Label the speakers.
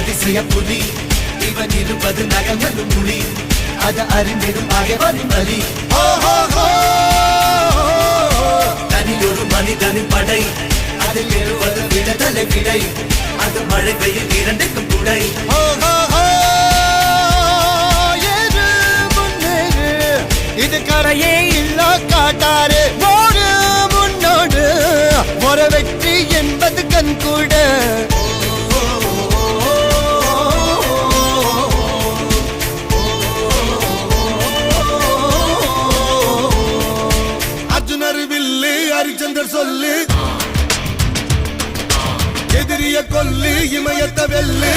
Speaker 1: அதிசய புலி. இவன் இருப்பது நகங்களும் புலி. அது அறிந்திடும் அகவரின் வலி தனியொரு மனிதனின் படை. அதில் எழுவது விடதலை விடை. அது மழை பெய்யும் இரண்டுக்கும் துடை இது கரையே இல்லா காட்டாரு. ஓடு முன்னோடு. ஒரு வெற்றி என்பது கண் கூட. ஹரிச்சந்தர் சொல்லு. எதிரிய கொல்லு இமயத்த வெல்லு.